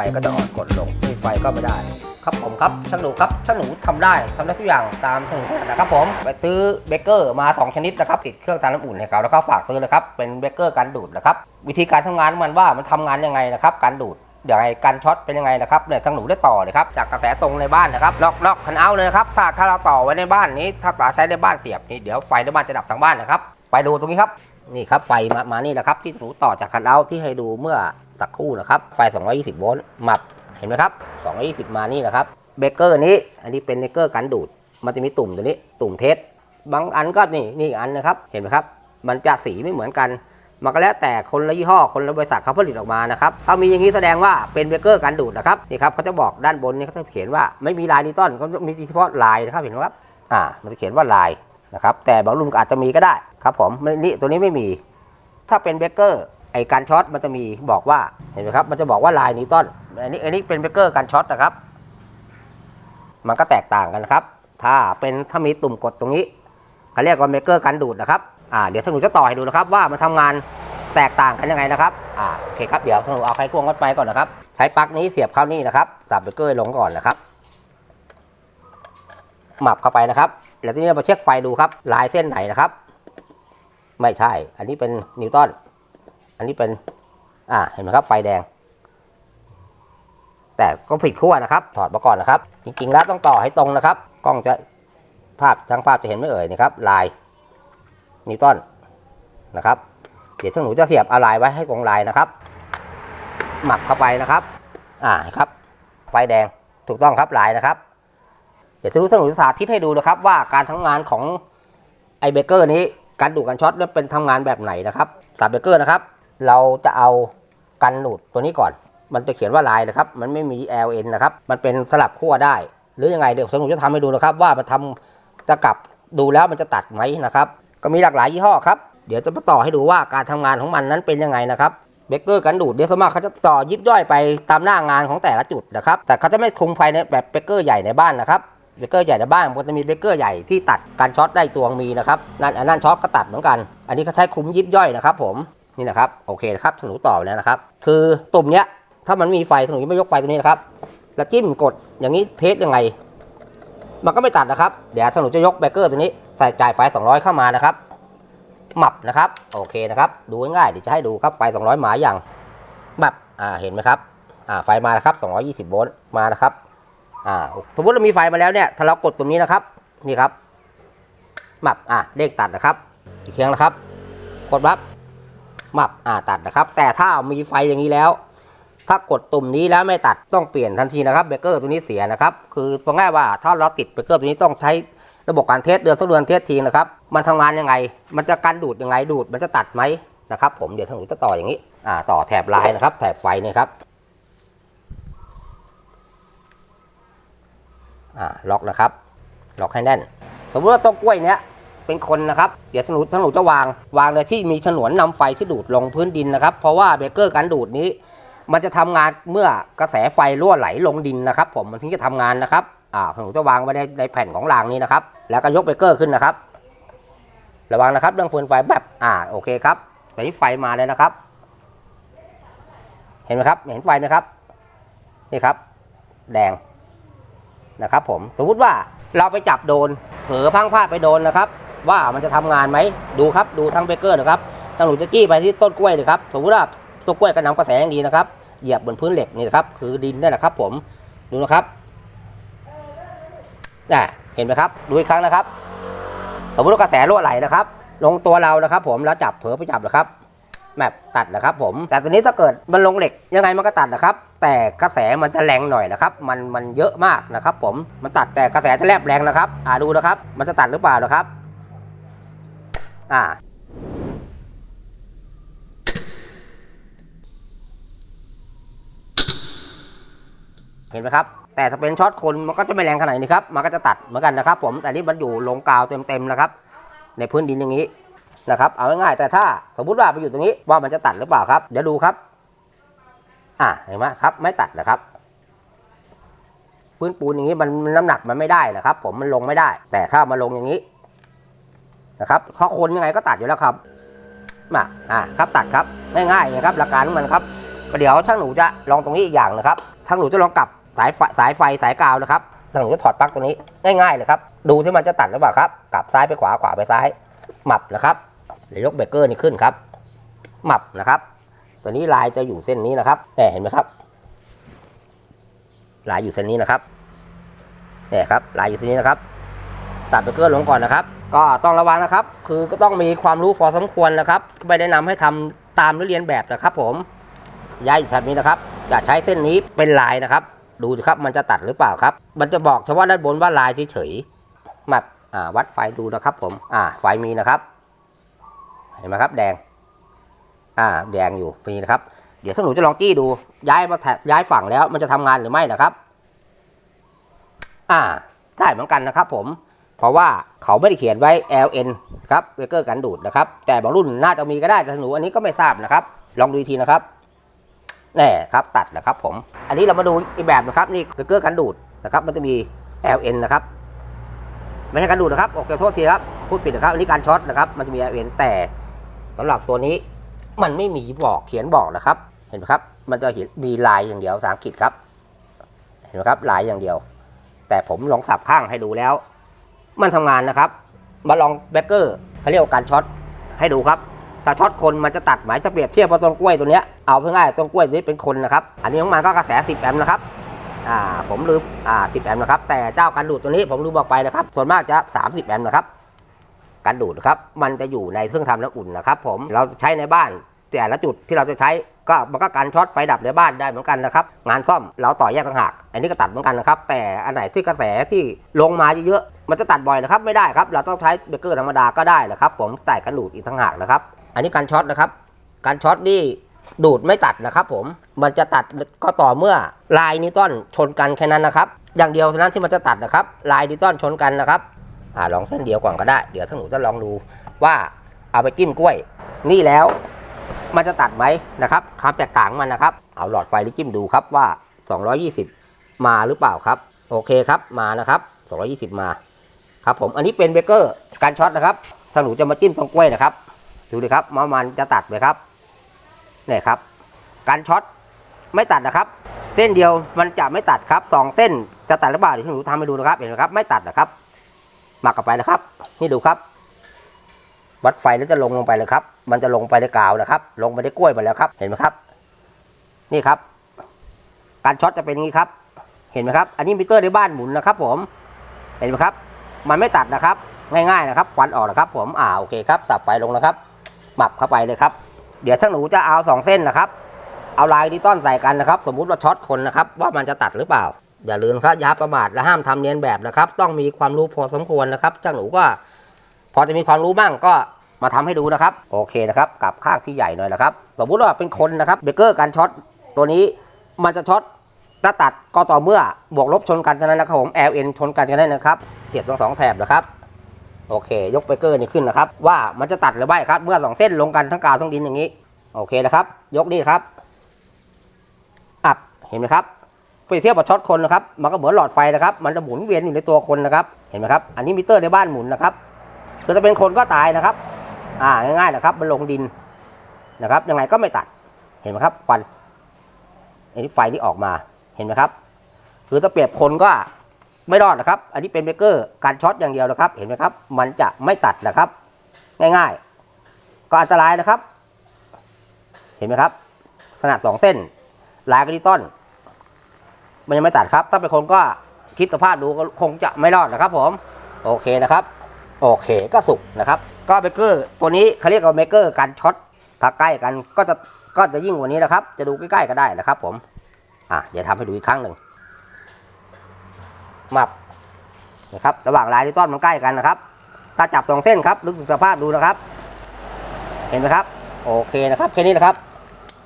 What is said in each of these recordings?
ไฟก็ไม่ได้ ครับผมครับช่างหนูครับช่างหนูทำได้ทำได้ทุกอย่างตามช่างหนูถนัดนะครับผมไปซื้อเบเกอร์มา 2 ชนิดนะครับติดเครื่องทำน้ำอุ่นให้เขาแล้วก็ฝากซื้อเลยครับเป็นเบเกอร์การดูดนะครับวิธีการทำงานมันว่ามันทำงานยังไงนะครับการดูดอย่างไรการช็อตเป็นยังไงนะครับเนี่ยช่างหนูได้ต่อเลยครับจากกระแสตรงในบ้านนะครับล็อกล็อกคันเอาเลยนะครับถ้าถ้าเราต่อไว้ในบ้านนี้ ถ้าต่อใช้ในบ้านเสียบนี่เดี๋ยวไฟในบ้านจะดับทั้งบ้านนะครับ ไปดูตรงนี้ครับ นี่ครับไฟมามานี่แหละครับ ที่หนูต่อจากคันเอาที่ให้ดูเมื่อสักครู่นะครับ ไฟ 220 โวลต์มับเห็นไหมครับ 220 มานี่แหละครับเบเกอร์นี้ อันนี้เป็นเบเกอร์กันดูด มันจะมีตุ่มตัวนี้ ตุ่มเทสบางอันก็นี่นี่อันนะครับ เห็นไหมครับ มันจะสีไม่เหมือนกัน มันก็แล้วแต่คนละยี่ห้อ คนละบริษัทเขาผลิตออกมานะครับถ้ามีอย่างนี้แสดงว่าเป็นเบเกอร์กันดูดนะครับ นี่ครับเขาจะบอกด้านบนนี่เขาจะเขียนว่าไม่มีลายนิวตันเขามีเฉพาะลายนะครับ เห็นไหมครับ อ่า มันจะเขียนว่าลายนะครับ แต่บางรุ่นอาจจะมีก็ได้ ครับผมไม่นี่ตัวนี้ไม่มี ถ้าเป็นเบเกอร์ไอการช็อตมันจะมีบอกว่าเห็นไหมครับ มันจะบอกว่าลายนิวตันอันนี้อันนี้เป็นเบเกอร์การช็อตนะครับ มันก็แตกต่างกันนะครับ ถ้าเป็นถ้ามีตุ่มกดตรงนี้เขาเรียกว่าเมเกอร์กันดูดนะครับอ่าเดี๋ยวสนุกจะต่อให้ดูนะครับ ว่ามันทำงานแตกต่างกันยังไงนะครับอ่าโอเคครับเดี๋ยวสนุกเอาไขควงวัดไฟก่อนนะครับ ใช้ปลั๊กนี้เสียบเข้านี่นะครับสับเบเกอร์ลงก่อนนะครับหมับเข้าไปนะครับ แล้วทีนี้เรามาเช็คไฟดูครับ ลายเส้นไหนนะครับ ไม่ใช่ อันนี้เป็นนิวตัน อันนี้เป็น อ่า เห็นไหมครับ ไฟแดง แต่ก็ผิดขั้วนะครับ ถอดมาก่อนนะครับ จริงๆแล้วต้องต่อให้ตรงนะครับ กล้องจะภาพทางภาพจะเห็นไม่เอ่ยนะครับ ลายนิวตันนะครับ เดี๋ยวช่างหนูจะเสียบอะลายไว้ให้ตรงลายนะครับ หมักเข้าไปนะครับ อ่า ครับ ไฟแดง ถูกต้องครับ ลายนะครับ เดี๋ยวจะรู้ช่างหนูจะสาธิตให้ดูนะครับ ว่าการทำงานของไอเบเกอร์นี้ การดูดการช็อตนั้นเป็นทำงานแบบไหนนะครับสาเบเกอร์นะครับ เราจะเอากันดูดตัวนี้ก่อน มันจะเขียนว่าลายนะครับ มันไม่มี LN นะครับ มันเป็นสลับขั้วได้ หรือยังไงเดี๋ยวสนุกจะทำให้ดูนะครับ ว่ามันทำจะกลับดูแล้วมันจะตัดไหมนะครับ ก็มีหลากหลายยี่ห้อครับ เดี๋ยวจะมาต่อให้ดูว่าการทำงานของมันนั้นเป็นยังไงนะครับเบเกอร์กันดูดเดี๋ยวสมากเขาจะต่อยิบย่อยไปตามหน้างานของแต่ละจุดนะครับ แต่เขาจะไม่คุมไฟในแบบเบเกอร์ใหญ่ในบ้านนะครับ เบเกอร์ใหญ่ในบ้านมันจะมีเบเกอร์ใหญ่ที่ตัดการช็อตได้ตวงมีนะครับนั่นอันนั้นช็อตก็ตัดเหมือนกัน อันนี้เขาใช้คุ้มยิบย่อยนะครับ ผมนี่นะครับโอเคนะครับถนูต่อแล้วนะครับ คือตุ่มเนี้ยถ้ามันมีไฟถนูไม่ยกไฟตัวนี้นะครับ แล้วจิ้มกดอย่างนี้เทสยังไง มันก็ไม่ตัดนะครับ เดี๋ยวถนูจะยกเบเกอร์ตัวนี้ใส่จ่ายไฟ 200 เข้ามานะครับหมับนะครับโอเคนะครับดูง่ายๆเดี๋ยวจะให้ดูครับไฟ 200 หมาอย่างหมับอ่าเห็นไหมครับอ่าไฟมาแล้วครับ220 โวลต์มานะครับ อ่าสมมติเรามีไฟมาแล้วเนี่ยถ้าเรากดตรงนี้นะครับนี่ครับมับอ่าเลขตัดนะครับ อีกครั้งนะครับ กดมับมับอ่าตัดนะครับ แต่ถ้ามีไฟอย่างนี้แล้ว ถ้ากดตุ่มนี้แล้วไม่ตัดต้องเปลี่ยนทันทีนะครับเบรกเกอร์ตัวนี้เสียนะครับ คือพอง่ายว่าถ้าเราติดเบรกเกอร์ตัวนี้ต้องใช้ระบบการเทสเดือนสักเดือนเทสทีนะครับ มันทำงานยังไง มันจะการดูดยังไงดูด มันจะตัดไหมนะครับ ผมเดี๋ยวทางหนูจะต่ออย่างนี้อ่าต่อแถบลายนะครับ แถบไฟเนี่ยครับ อ่าล็อกนะครับ ล็อกให้แน่น สมมติว่าต้นกล้วยเนี้ยเป็นคนนะครับ เดี๋ยวทางหนูทางหนูจะวาง วางเลยที่มีฉนวนนำไฟที่ดูดลงพื้นดินนะครับ เพราะว่าเบรกเกอร์การดูดนี้ มันจะทำงานเมื่อกระแสไฟรั่วไหลลงดินนะครับ ผมมันถึงจะทำงานนะครับอ่าผมจะวางไว้ในในแผ่นของรางนี้นะครับ แล้วก็ยกเบรกเกอร์ขึ้นนะครับ ระวังนะครับเรื่องฟืนไฟแบบอ่าโอเคครับตอนนี้ไฟมาเลยนะครับ เห็นไหมครับ เห็นไฟไหมครับ นี่ครับ แดง นะครับผมสมมติว่าเราไปจับโดน เผลอพังพลาดไปโดนนะครับ ว่ามันจะทำงานไหมดูครับดูทั้งเบเกอร์นะครับทางหนูจะจี้ไปที่ต้นกล้วยเลยครับสมมติว่าต้นกล้วยกระนำกระแสอย่างดีนะครับเหยียบบนพื้นเหล็กนี่นะครับ คือดินนี่แหละครับ ผมดูนะครับน่ะเห็นไหมครับ ดูอีกครั้งนะครับ สมมติว่ากระแสรั่วไหลนะครับ ลงตัวเรานะครับ ผมแล้วจับเผลอไปจับนะครับ แมปตัดนะครับผม แต่ตัวนี้ถ้าเกิดมันลงเหล็กยังไงมันก็ตัดนะครับ แต่กระแสมันจะแรงหน่อยนะครับ มันมันเยอะมากนะครับ ผม มันตัดแต่กระแสจะแลบแรงนะครับ อ่าดูนะครับ มันจะตัดหรือเปล่านะครับ อ่าเห็นไหมครับ แต่ถ้าเป็นช็อตคนมันก็จะไม่แรงขนาดนี้ครับ มันก็จะตัดเหมือนกันนะครับ ผม แต่นี่มันอยู่ลงกาวเต็มๆนะครับ ในพื้นดินอย่างนี้ นะครับเอาง่ายๆแต่ถ้าสมมุติว่าไปอยู่ตรงนี้ว่ามันจะตัดหรือเปล่าครับ เดี๋ยวดูครับ อ่าเห็นไหมครับ ไม่ตัดนะครับ พื้นปูนอย่างนี้มันน้ำหนักมันไม่ได้นะครับ ผมมันลงไม่ได้ แต่ถ้ามาลงอย่างนี้นะครับเขาคนยังไงก็ตัดอยู่แล้วครับมาอ่าครับตัดครับง่ายๆนะครับหลักการของมันครับเดี๋ยวช่างหนูจะลองตรงนี้อีกอย่างนะครับช่างหนูจะลองกลับสายไฟสายไฟสายกาวนะครับทางหนูจะถอดปลั๊กตัวนี้ง่ายๆเลยครับดูที่มันจะตัดหรือเปล่าครับกลับซ้ายไปขวาขวาไปซ้าย หมับนะครับเดี๋ยวยกเบรกเกอร์นี่ขึ้นครับหมับนะครับตัวนี้ลายจะอยู่เส้นนี้นะครับเห็นไหมครับ ลายอยู่เส้นนี้นะครับเนี่ยครับลายอยู่เส้นนี้นะครับสับเบรกเกอร์ลงก่อนนะครับ ก็ต้องระวังนะครับ คือก็ต้องมีความรู้พอสมควรนะครับไม่แนะนำให้ทำตามหรือเรียนแบบนะครับ ผมย้ายอยู่แถบนี้นะครับอย่าใช้เส้นนี้เป็นลายนะครับ ดูสิครับมันจะตัดหรือเปล่าครับ มันจะบอกเฉพาะด้านบนว่าลายเฉยๆหมาอ่า วัดไฟดูนะครับผมอ่าไฟมีนะครับเห็นไหมครับแดงอ่าแดงอยู่มีนะครับเดี๋ยวถ้าหนูจะลองจี้ดูย้ายมาแถย้ายฝั่งแล้วมันจะทำงานหรือไม่นะครับ อ่าได้เหมือนกันนะครับผม เพราะว่าเขาไม่ได้เขียนไว้ LN ครับเบรกเกอร์กันดูดนะครับ แต่บางรุ่นน่าจะมีก็ได้แต่หนูอันนี้ก็ไม่ทราบนะครับ ลองดูอีกทีนะครับแน่ครับตัดนะครับผม อันนี้เรามาดูอีกแบบนะครับนี่เบรกเกอร์กันดูดนะครับ มันจะมี LN นะครับ ไม่ใช่กันดูดนะครับโอเคโทษทีครับ พูดผิดนะครับ อันนี้การช็อตนะครับ มันจะมี LN แต่สำหรับตัวนี้มันไม่มีบอกเขียนบอกนะครับ เห็นไหมครับ มันจะเห็นมีลายอย่างเดียวภาษาอังกฤษครับ เห็นไหมครับลายอย่างเดียว แต่ผมลองสับข้างให้ดูแล้ว มันทำงานนะครับ มาลองแบคเกอร์เขาเรียกว่าการช็อตให้ดูครับถ้าช็อตคนมันจะตัดหมายจะเปรียบเทียบกับต้นกล้วยตัวเนี้ยเอาเพื่อง่ายต้นกล้วยนี้เป็นคนนะครับ อันนี้ของมันก็กระแส 10 แอมป์นะครับ อ่าผมลืมอ่า10 แอมป์นะครับ แต่เจ้าการดูดตัวนี้ผมลืมบอกไปนะครับ ส่วนมากจะ 30 แอมป์นะครับการดูดครับ มันจะอยู่ในเครื่องทำน้ำอุ่นนะครับ ผมเราใช้ในบ้านแต่ละจุดที่เราจะใช้ก็มันก็การช็อตไฟดับในบ้านได้เหมือนกันนะครับ งานซ่อมเราต่อแยกต่างหาก อันนี้ก็ตัดเหมือนกันนะครับ แต่อันไหนที่กระแสที่ลงมาเยอะๆมันจะตัดบ่อยนะครับไม่ได้ครับ เราต้องใช้เบรกเกอร์ธรรมดาก็ได้แหละครับ ผมแต่กันดูดอีกต่างหากนะครับ อันนี้การช็อตนะครับ การช็อตนี่ ดูดไม่ตัดนะครับผมมันจะตัดก็ต่อเมื่อลายนิวตันชนกันแค่นั้นนะครับ อย่างเดียวเท่านั้นที่มันจะตัดนะครับ ลายนิวตันชนกันนะครับอ่าลองเส้นเดียวก่อนก็ได้ เดี๋ยวถ้านหนูจะลองดูว่าเอาไปจิ้มกล้วย นี่แล้วมันจะตัดไหมนะครับความแตกต่างมันนะครับ เอาหลอดไฟที่จิ้มดูครับว่า 220 มาหรือเปล่าครับ โอเคครับมานะครับ 220 มาครับผมอันนี้เป็นเบเกอร์การช็อตนะครับถ้านหนูจะมาจิ้มตรงกล้วยนะครับดูดิครับว่ามันจะตัดไหมครับ เนี่ยครับการช็อตไม่ตัดนะครับ เส้นเดียวมันจะไม่ตัดครับสองเส้นจะตัดหรือเปล่าเดี๋ยวหนูทำให้ดูนะครับเห็นไหมครับไม่ตัดนะครับหมักกับไปนะครับ นี่ดูครับ วัดไฟแล้วจะลงลงไปเลยครับ มันจะลงไปในกาวนะครับ ลงไปในกล้วยไปแล้วครับ เห็นไหมครับ นี่ครับ การช็อตจะเป็นอย่างนี้ครับ เห็นไหมครับ อันนี้มิเตอร์ในบ้านหมุนนะครับ ผม เห็นไหมครับ มันไม่ตัดนะครับ ง่ายๆนะครับควันออกนะครับ ผมอ่าโอเคครับสับไฟลงนะครับ หมับเข้าไปเลยครับ เดี๋ยวช่างหนูจะเอาสองเส้นนะครับ เอาลายดิจิตอลใส่กันนะครับ สมมุติว่าช็อตคนนะครับ ว่ามันจะตัดหรือเปล่า อย่าลืมครับอย่าประมาทและห้ามทำเลียนแบบนะครับ ต้องมีความรู้พอสมควรนะครับช่างหนูก็พอจะมีความรู้บ้างก็มาทำให้ดูนะครับ โอเคนะครับกลับข้างที่ใหญ่หน่อยนะครับ สมมุติว่าเป็นคนนะครับเบเกอร์การช็อตตัวนี้มันจะช็อตถ้าตัดก็ต่อเมื่อบวกลบชนกันเท่านั้นนะครับผม LN ชนกันเท่านั้นนะครับ เสียบทั้งสองแถบนะครับ โอเค ยกเบรกเกอร์นี่ขึ้นนะครับ ว่ามันจะตัดหรือไม่ครับ เมื่อสองเส้นลงกันทั้งกาวทั้งดินอย่างนี้ โอเคนะครับ ยกนี่ครับอับเห็นไหมครับเปรียบเทียบกับช็อตคนนะครับ มันก็เหมือนหลอดไฟนะครับ มันจะหมุนเวียนอยู่ในตัวคนนะครับ เห็นไหมครับ อันนี้มิเตอร์ในบ้านหมุนนะครับคือถ้าเป็นคนก็ตายนะครับ อ่าง่ายๆนะครับ มันลงดินนะครับ ยังไงก็ไม่ตัด เห็นไหมครับควันอันนี้ไฟที่ออกมา เห็นไหมครับ คือถ้าเปรียบคนก็ ไม่รอดนะครับ อันนี้เป็นเบรกเกอร์การช็อตอย่างเดียวนะครับ เห็นไหมครับ มันจะไม่ตัดนะครับ ง่ายๆ ก็อันตรายนะครับ เห็นไหมครับ ขนาดสองเส้นลายกระดิต้น มันยังไม่ตัดครับ ถ้าเป็นคนก็คิดสภาพดูก็คงจะไม่รอดนะครับผม โอเคนะครับ โอเคก็สุกนะครับ ก็เบเกอร์ตัวนี้เขาเรียกว่าเบเกอร์การช็อต ถ้าใกล้กันก็จะก็จะยิ่งกว่านี้นะครับ จะดูใกล้ๆก็ได้นะครับ ผม อะเดี๋ยวทำให้ดูอีกครั้งหนึ่ง มับนะครับระหว่างลายที่ต้อนมันใกล้กันนะครับ ถ้าจับสองเส้นครับนึกสภาพดูนะครับ เห็นไหมครับ โอเคนะครับแค่นี้นะครับ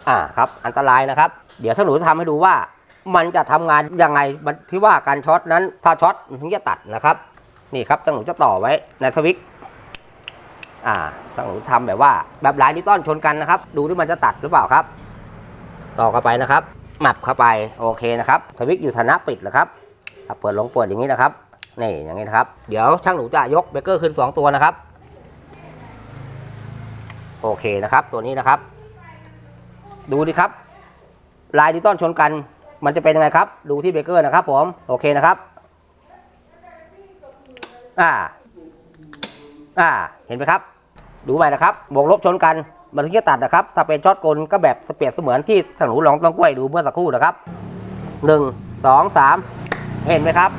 อ่าครับอันตรายนะครับ เดี๋ยวถ้าหนูจะทำให้ดูว่า มันจะทำงานยังไงที่ว่าการช็อตนั้นถ้าช็อตมันถึงจะตัดนะครับนี่ครับตั้งหนูจะต่อไว้ในสวิตอ่าตั้งหนูทำแบบว่าแบบลายดิจิตอลชนกันนะครับ ดูที่มันจะตัดหรือเปล่าครับ ต่อเข้าไปนะครับหมับเข้าไปโอเคนะครับสวิตอยู่ฐานะปิดนะครับ เปิดลงเปิดอย่างนี้นะครับนี่อย่างนี้นะครับ เดี๋ยวช่างหนูจะยกเบกเกอร์ขึ้น 2 ตัวนะครับ โอเคนะครับ ตัวนี้นะครับ ดูดิครับ ลายดิจิตอลชนกัน มันจะเป็นยังไงครับ ดูที่เบเกอร์นะครับผมโอเคนะครับอ่าอ่าเห็นไหมครับ ดูใหม่นะครับบวกลบชนกันมันถึงจะตัดนะครับ ถ้าเป็นช็อตกลก็แบบเปรียบเสมือนที่ทางหนูลองต้องกล้วยดูเมื่อสักครู่นะครับหนึ่งสองสาม เห็นไหมครับ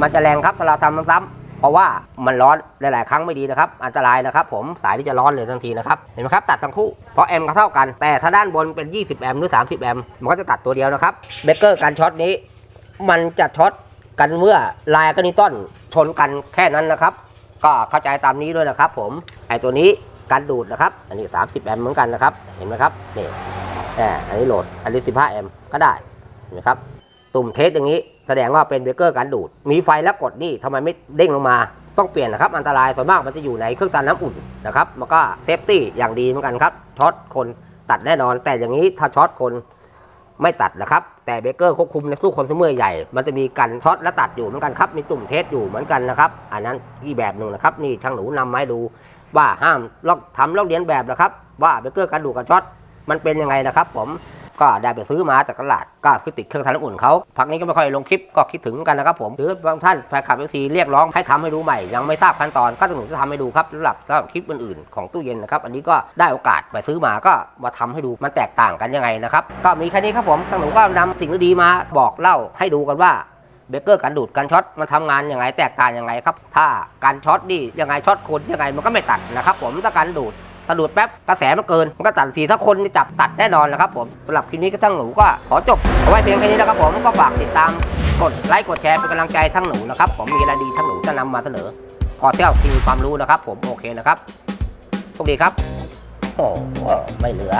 มันจะแรงครับถ้าเราทำซ้ำๆเพราะว่ามันร้อนหลาย ๆ ครั้งไม่ดีนะครับ อันตรายนะครับ ผมสายที่จะร้อนเลยทันทีนะครับเห็นไหมครับตัดทั้งคู่เพราะแอมก็เท่ากัน แต่ถ้าด้านบนเป็น 20 แอมป์หรือ 30 แอมป์มันก็จะตัดตัวเดียวนะครับเบเกอร์การช็อตนี้ มันจะช็อตกันเมื่อลายกับนิวตันชนกันแค่นั้นนะครับ ก็เข้าใจตามนี้ด้วยนะครับ ผมไอตัวนี้การดูดนะครับ อันนี้ 30 แอมป์เหมือนกันนะครับ เห็นไหมครับนี่ อบอันนี้โหลด อันนี้ 15 แอมป์ก็ได้เห็นไหมครับ ตุ่มเทสอย่างนี้แสดงว่าเป็นเบรกเกอร์การดูด มีไฟแล้วกดนี่ทำไมไม่เด้งลงมา ต้องเปลี่ยนนะครับ อันตรายส่วนมากมันจะอยู่ในเครื่องตันน้ำอุ่นนะครับ มันก็เซฟตี้อย่างดีเหมือนกันครับ ช็อตคนตัดแน่นอน แต่อย่างนี้ถ้าช็อตคนไม่ตัดนะครับ แต่เบรกเกอร์ควบคุมในสู้คอน sumer ใหญ่ มันจะมีกันช็อตและตัดอยู่เหมือนกันครับ มีตุ่มเทสอยู่เหมือนกันนะครับ อันนั้นอีกแบบหนึ่งนะครับ นี่ช่างหนูนำมาให้ดูว่าห้ามลอกทำลอกเลียนแบบนะครับ ว่าเบรกเกอร์การดูดกับช็อต มันเป็นยังไงนะครับผมก็ได้ไปซื้อมาจากตลาดก็คือติดเครื่องทำน้ำอุ่นเขาพักนี้ก็ไม่ค่อยลงคลิปก็คิดถึงกันนะครับผมหรือบางท่านแฟนคลับเอซีเรียกร้องให้ทำให้ดูใหม่ ยังไม่ทราบขั้นตอนก็ต้องหนูจะทำให้ดูครับสำหรับสำหรับคลิปอื่นๆของตู้เย็นนะครับอันนี้ก็ได้โอกาสไปซื้อมาก็มาทำให้ดูมันแตกต่างกันยังไงนะครับก็มีแค่นี้ครับผมทางหนูก็นำสิ่งดีๆมาบอกเล่าให้ดูกันว่าเบเกอร์การดูดการช็อตมันทำงานยังไงแตกต่างยังไงครับถ้าการช็อตนี่ยังไงช็อตคนยังไงมันก็ไม่ตัดนะครับผมถ้าการดูด ถ้าดูดแป๊บกระแสมันเกิน มันก็ตัดสีถ้าคนจับตัดแน่นอนนะครับผมสำหรับคลิปนี้ก็ทั้งหนูก็ขอจบเอาไว้เพียงแค่นี้นะครับผมก็ฝากติดตามกดไลค์กดแชร์เป็นกำลังใจทั้งหนูนะครับผมมีอะไรดีทั้งหนูจะนำมาเสนอ พอเที่ยวที่มีความรู้นะครับ ผมโอเคนะครับโชคดีครับโอ้โหไม่เหลือ